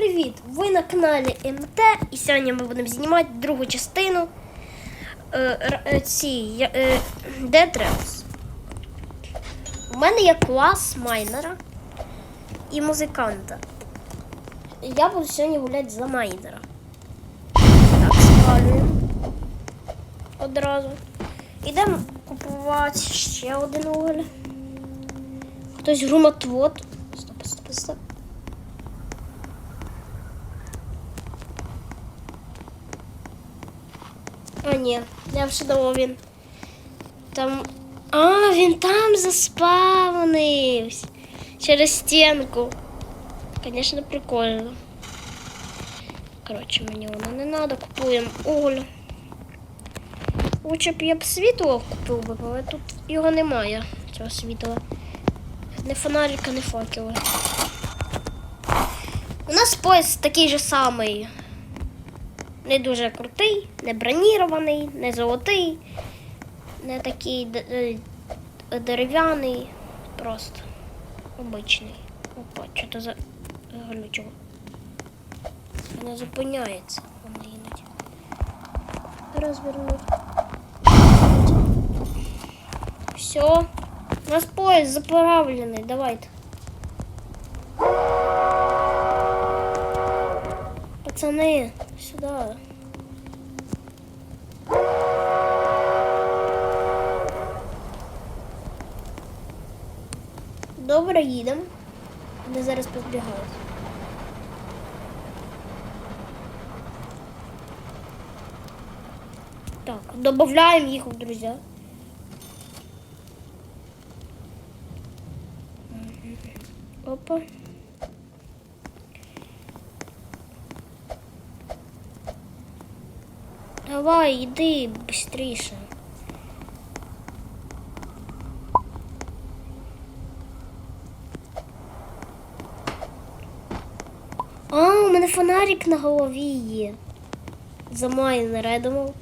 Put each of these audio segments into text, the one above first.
привіт! Ви на каналі МТ і сьогодні ми будемо знімати другу частину е, е, ці, е, Dead Realms. У мене є клас майнера і музиканта. Я буду сьогодні гуляти за майнера. Так, спалюємо одразу. Ідемо купувати ще один уголь. Хтось громотвод. Стоп, стоп, стоп. А, ні, я вже думав він. Там. А, він там заспавнився. Через стінку. Звісно, прикольно. Коротше, мені воно не треба, купуємо уголь. Лучше б я б світло купив би, але тут його немає, цього світла. Не фонарика, не факела. У нас пояс такий же самий. Не дуже крутий, не бронірований, не золотий, не такий е, дерев'яний, просто обичний. Опа, що то за глючило. Не зупиняється воно іноді. Розвернуть. Все. У нас пояс заправлений, давайте. Пацаны, сюда. Добре, їдемо. Вони зараз позбігають. Так, додаємо їх друзі. Опа. Давай, йди швидше. А, у мене фонарик на голові є. За майнера. Я думав,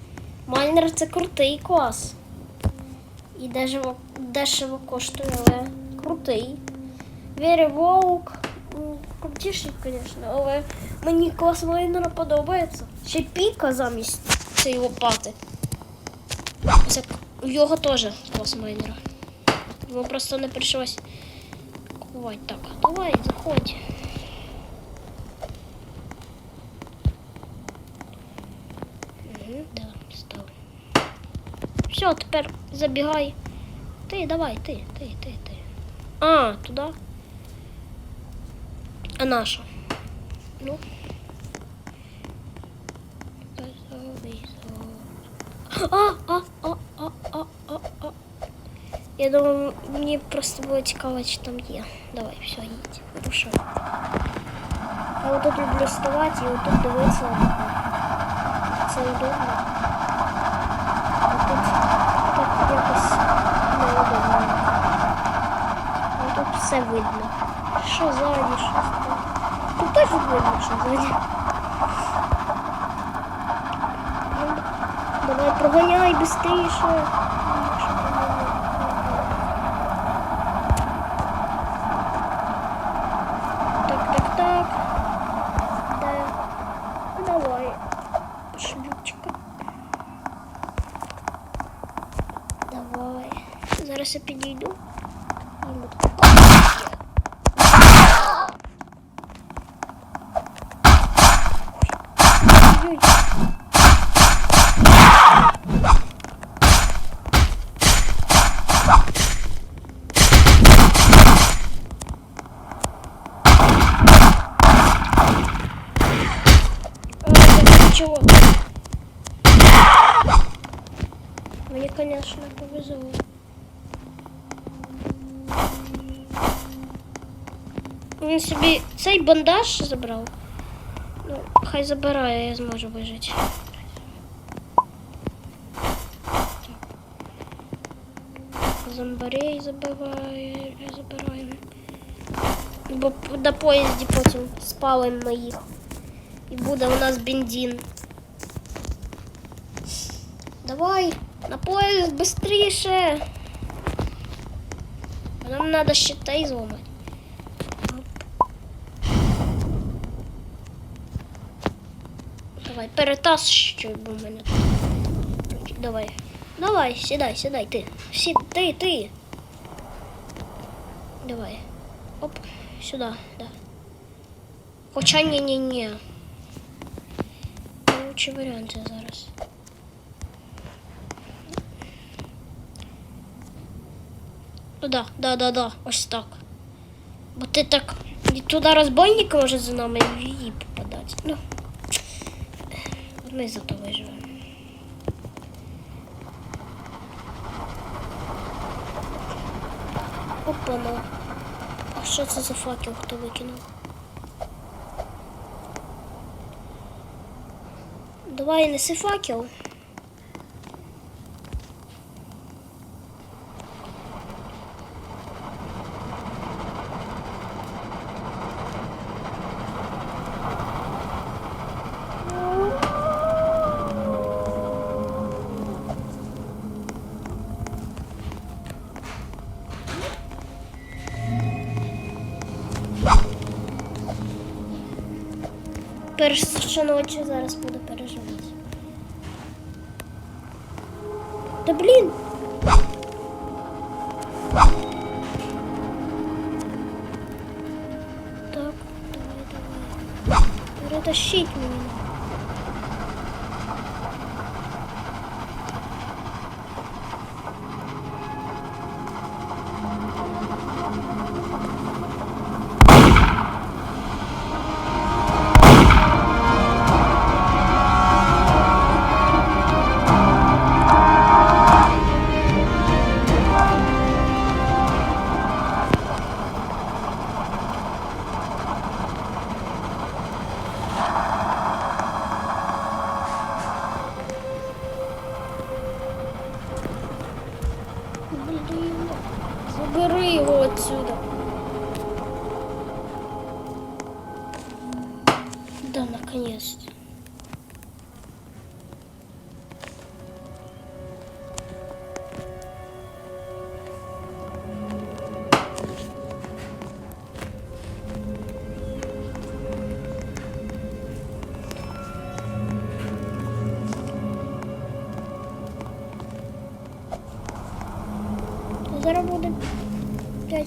майнер це крутий клас. І дешево, дешево коштує, але крутий. Вірі Вовк. м, Крутіший, звісно, але мені клас майнера подобається. Ще піка замість цієї лопати. Це к- його теж клас майнера. Йому просто не прийшлось купувати. Так, давай, заходь. Угу, став. Все, тепер забігай. Ти, давай, ти, ти, ти, ти. А, туди. А наша? Ну. А, а, а, а, а, а, а. Я думаю, мені просто було цікаво, чи там є. Давай, все, їдь. Рушай. Я отут люблю вставати і отут дивитися. Це удобно. А тут так якось неудобно. А тут все видно. Що ззаді, що там. Тут теж видно, що ззаді. Ну, Давай проганяй быстріше. Так, так, так. Да. Ну, Давай. Шлючка. Давай. Зараз я підійду. Ой. Він собі цей бандаж забрав. Ну, хай забирає, я зможу вижити. Зомбарей забиває, забираємо. Бо на поїзді потім спалимо ми їх. І буде у нас бензин. Давай, на поїзд быстріше. А Нам треба щитай зламати. Давай, перетащуй, бо в мене. Давай. Давай, сідай, сідай, ти. Сі, ти, ти. Давай. Оп, сюди, да. Хоча ні-ні-ні. Короче, варіанти зараз. Ну да, да, да, да, ось так. Бо ти так. І туди розбойник може за нами її попадати. Ну. Ми зато виживемо. Опа-на. А що це за факел, хто викинув? Давай неси факел. Ночі зараз буду переживати. Та блін! Так, давай, давай. Перетащить мене.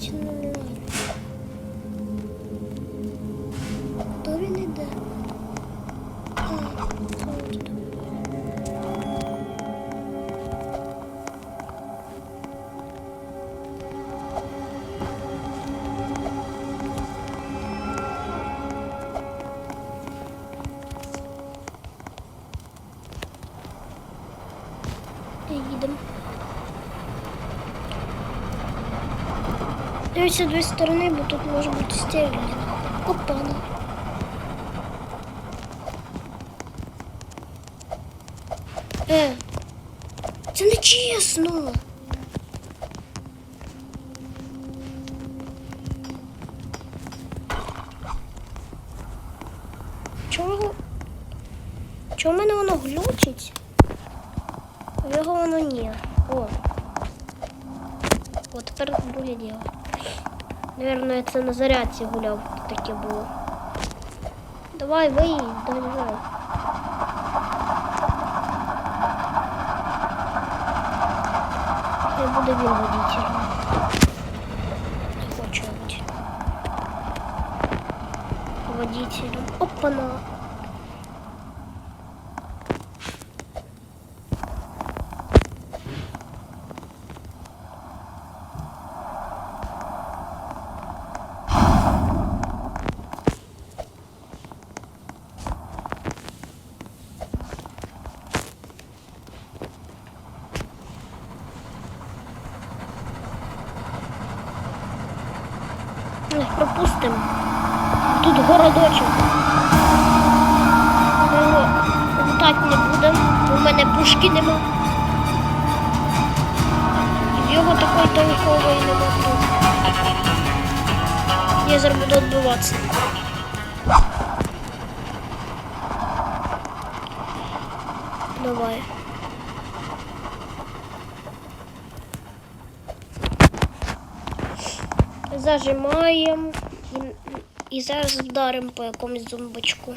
5.00. То він іде. А, це от. Їдемо. Дивіться дві сторони, бо тут може бути стерильно. Опана. Е, це не чесно. Наверное, це на зарядці гуляв, таке було. Давай, виїдь, доїжджай. Хай буде він водителем. Не хочу я бути. Водителем. Опа-на. Я буде відбуватися. Давай. Зажимаємо і, і зараз вдаримо по якомусь зомбачку.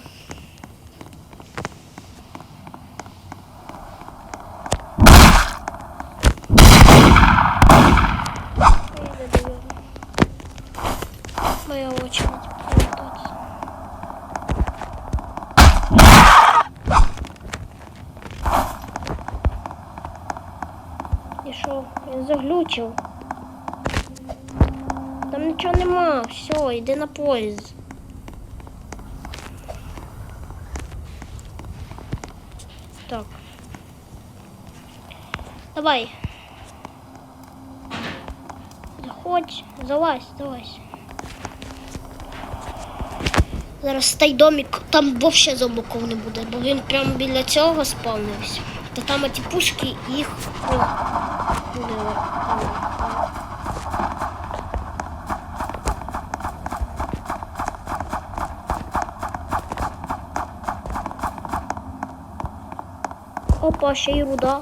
Заглючив. Там нічого нема. Все, йди на поїзд. Так. Давай. Заходь, залазь, залазь. Зараз той домик, там вовсе зомбаков не буде, бо він прямо біля цього спавнився. Та там оті пушки їх. Ну, не, Опа, ще й руда.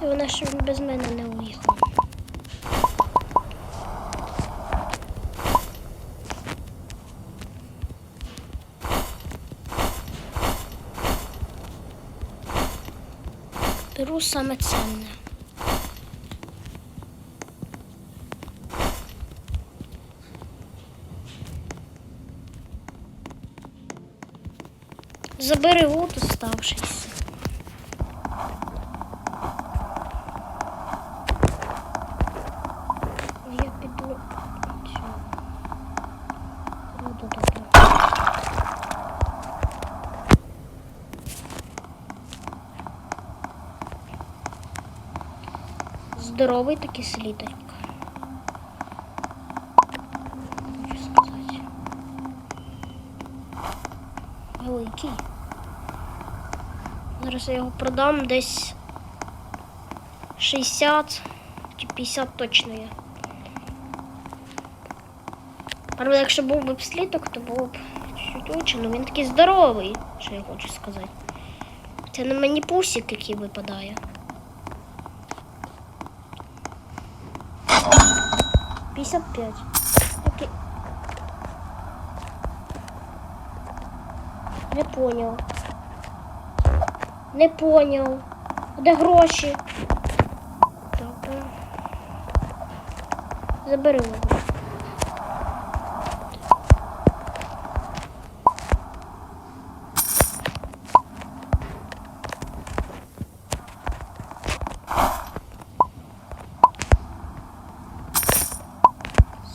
Та вона ж без мене не уїхала. Беру саме цінне. Забери лут оставшийся. Я піду. цю руду добуду. Здоровий такий слідок. Хочу сказати. Великий. Зараз я його продам десь 60 чи 50 точно є. Правда, якщо був би слідок, то було б чуть лучше, але він такий здоровий, що я хочу сказати. Це на мені пусик, який випадає. П'ятдесят п'ять. Не поняв. Не поняв. А Де гроші? Добре. Забери його.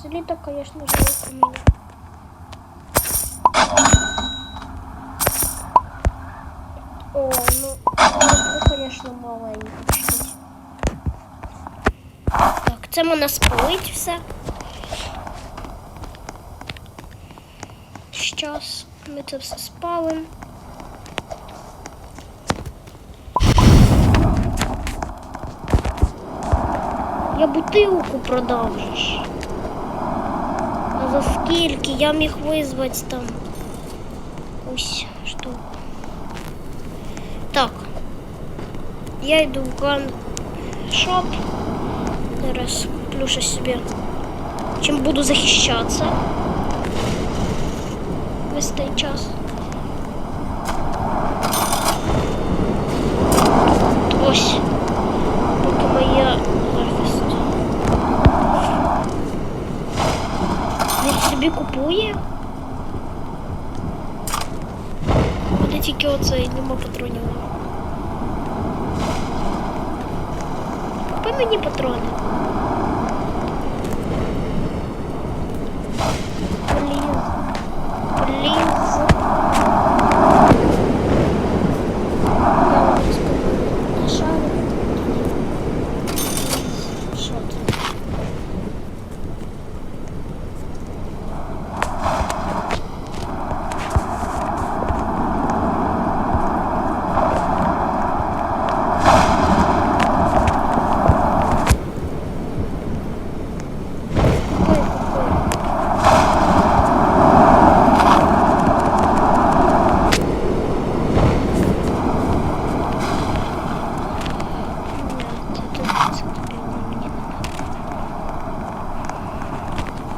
Слиток, конечно, жалко меня. О, ну, ну, конечно, маленько чуть. Так, це можна спалить все. Щас ми це все спалимо. Я же ж. А за скільки я міг визвати там ось штуку. Так. Я йду в ган шоп. Зараз куплю щось собі. Чим буду захищатися. Весь цей час. Ось. Купує. Буде тільки оцей, нема патронів. Купи мені патрони. Блін. Блін. Я ось на шарик. Що це?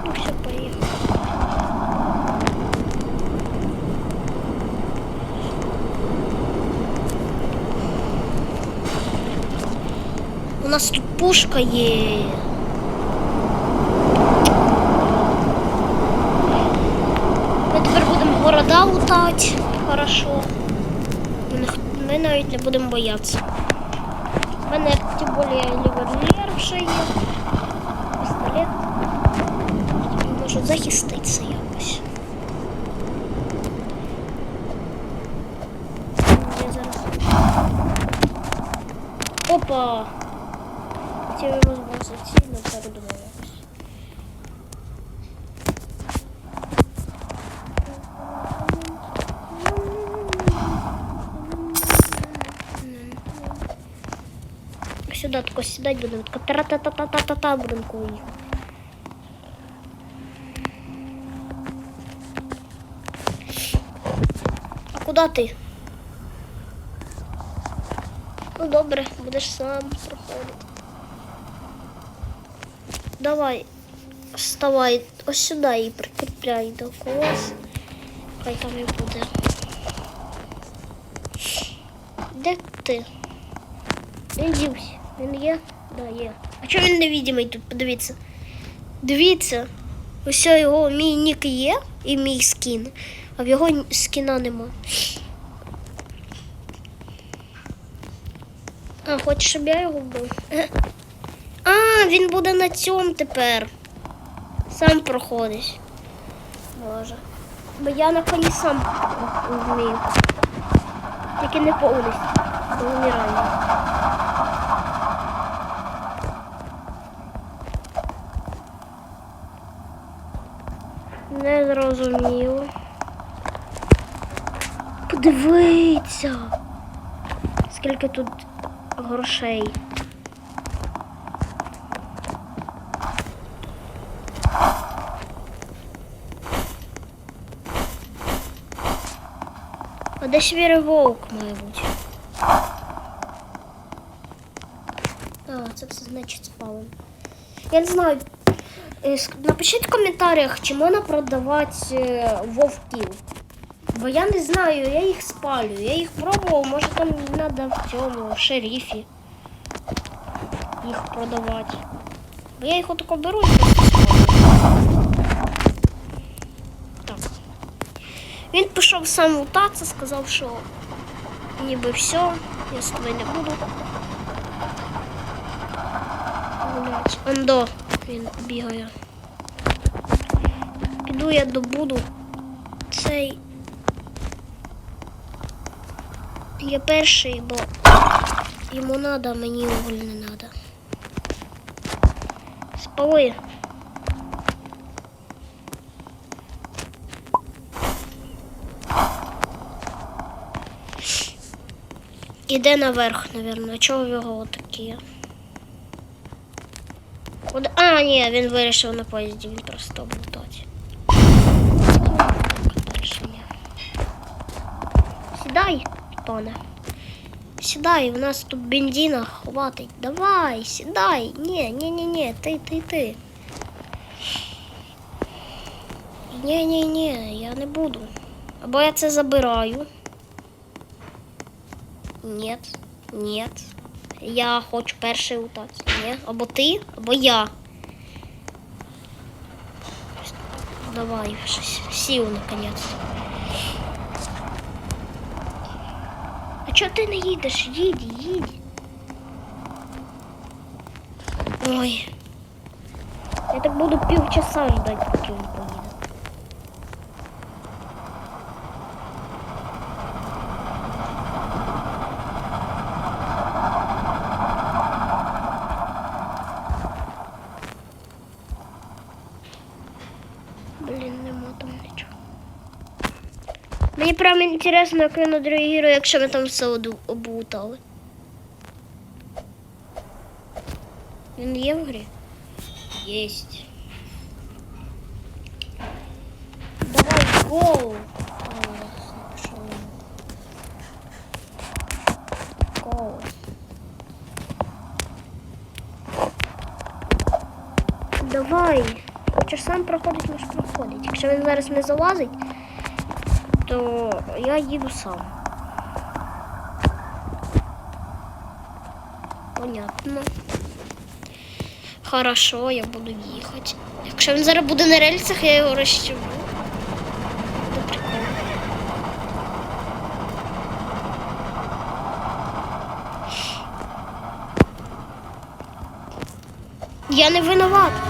Купи, купи. У нас тут пушка є. Ми тепер будемо города лутати. Хорошо. Ми, навіть не будемо боятися. У мене тим більше ліверлер вже є. Пістолет. Можу захиститися Сюди тако сідати будемо, тако тра-та-та-та-та-та будемо коли їхати. А куди ти? Ну добре, будеш сам проходити. Давай, вставай ось сюди і прикріпляй до колес. Хай там і буде. Де ти? Він дівся. Він є? Да, є. А чому він невидимий тут? Подивіться. Дивіться. Ось його мій нік є і мій скін, а в його скіна нема. А, хочеш, щоб я його? Е. А, він буде на цьому тепер. Сам проходить. Боже. Бо я на коні сам вмію. Тільки не повністю. Бо вмираю. Не зрозуміло. Подивіться. Скільки тут грошей. А де свірий вовк має бути? А, це все значить спалим. Я не знаю. Е, Напишіть в коментарях, чи можна продавати е, вовків. Бо я не знаю, я їх спалю. Я їх пробував, може там треба в цьому, в шерифі їх продавати. Бо я їх отако беру і. Так. Він пішов сам лутатися, сказав, що ніби все, я з тобою не буду. Гулять. Андо, він бігає. Піду я добуду цей. Я перший, бо йому надо, мені уголь не надо. Спали. Іде наверх, напевно. Чого його такі? А, ні, він вирішив на поїзді, він просто облутати. Сідай, пане. Сідай, у нас тут бензина хватить. Давай, сідай. Ні, ні, ні, ні, ти, ти, ти. Ні, ні, ні, я не буду. Або я це забираю. Нет, нет. Я хочу перший лутати. Ні, або ти, або я. Давай, сів наконець. А чого ти не їдеш? Їдь, їдь. Ой. Я так буду півчаса ждать, поки він поїде. Блін, нема там нічого. Мені прям інтересно, як він відреагує, якщо ми там все облутали. Він є в грі? Єсть. Давай гол. Гол. Давай. Хочеш сам проходить, можеш проходить. Якщо він зараз не залазить, то я їду сам. Понятно. Хорошо, я буду їхати. Якщо він зараз буде на рельсах, я його розчавлю. Буде прикольно. Я не винуват.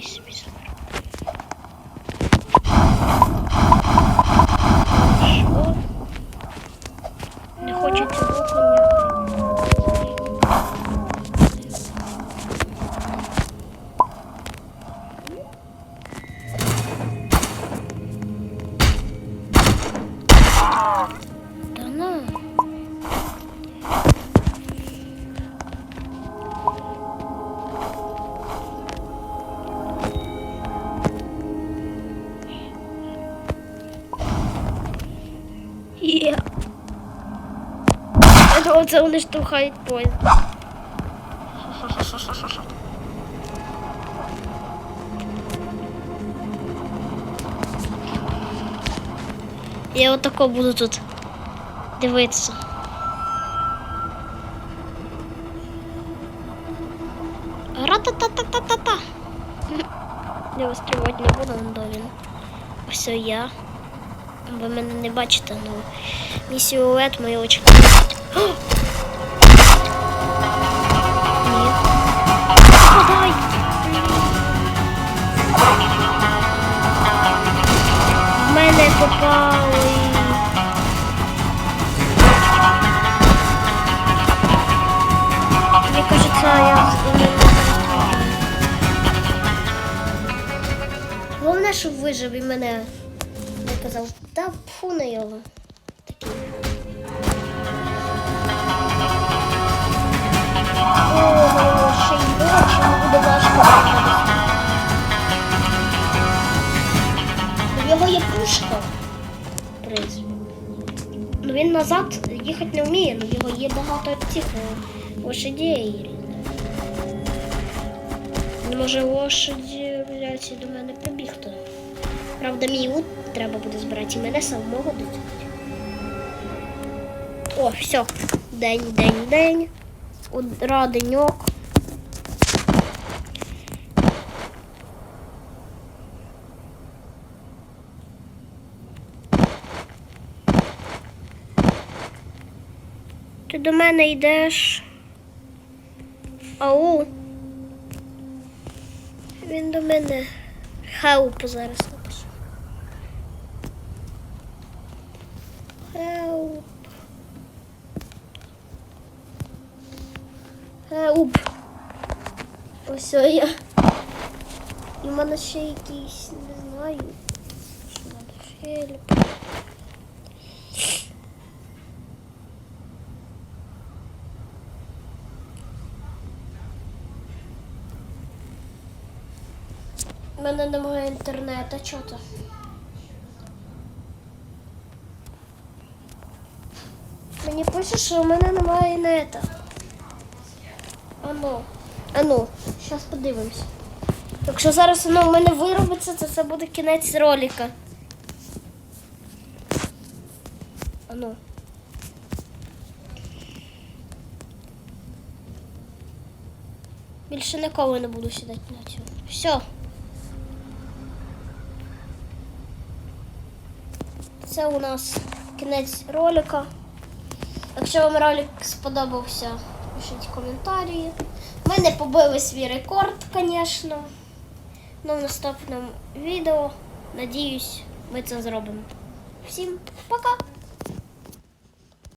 Про це Оце вони штовхають поїзд. Я отако буду тут дивитися. Ра-та-та-та-та-та-та. Я вас тривати не буду, но він. Ось я. Ви мене не бачите, ну мій силует, мої очі. В мене попали. Мені кажется, я. Головне, щоб вижив і мене не казав, та фу на його. У нього є пушка. принципі. Ну він назад їхати не вміє, але в його є багато цих е, лошадей. Не може лошаді блядь, до мене прибігти. Правда, мій лут треба буде збирати і мене самого дотягнути. О, все. День, день, день. Ура. Ти до мене йдеш. Ау. Він до мене хелп зараз Ось я. І в мене ще якийсь, не знаю. Що надо хелп. У мене немає інтернету, чого то? Мені пише, що у мене немає нета. Ану, зараз подивимось. Якщо зараз воно в мене виробиться, то це буде кінець ролика. Ану. Більше ніколи не буду сідати на цю. Все. це у нас кінець ролика. Якщо вам ролик сподобався, пишіть коментарі. Ми не побили свій рекорд, звісно. Ну, в наступному відео, надіюсь, ми це зробимо. Всім пока!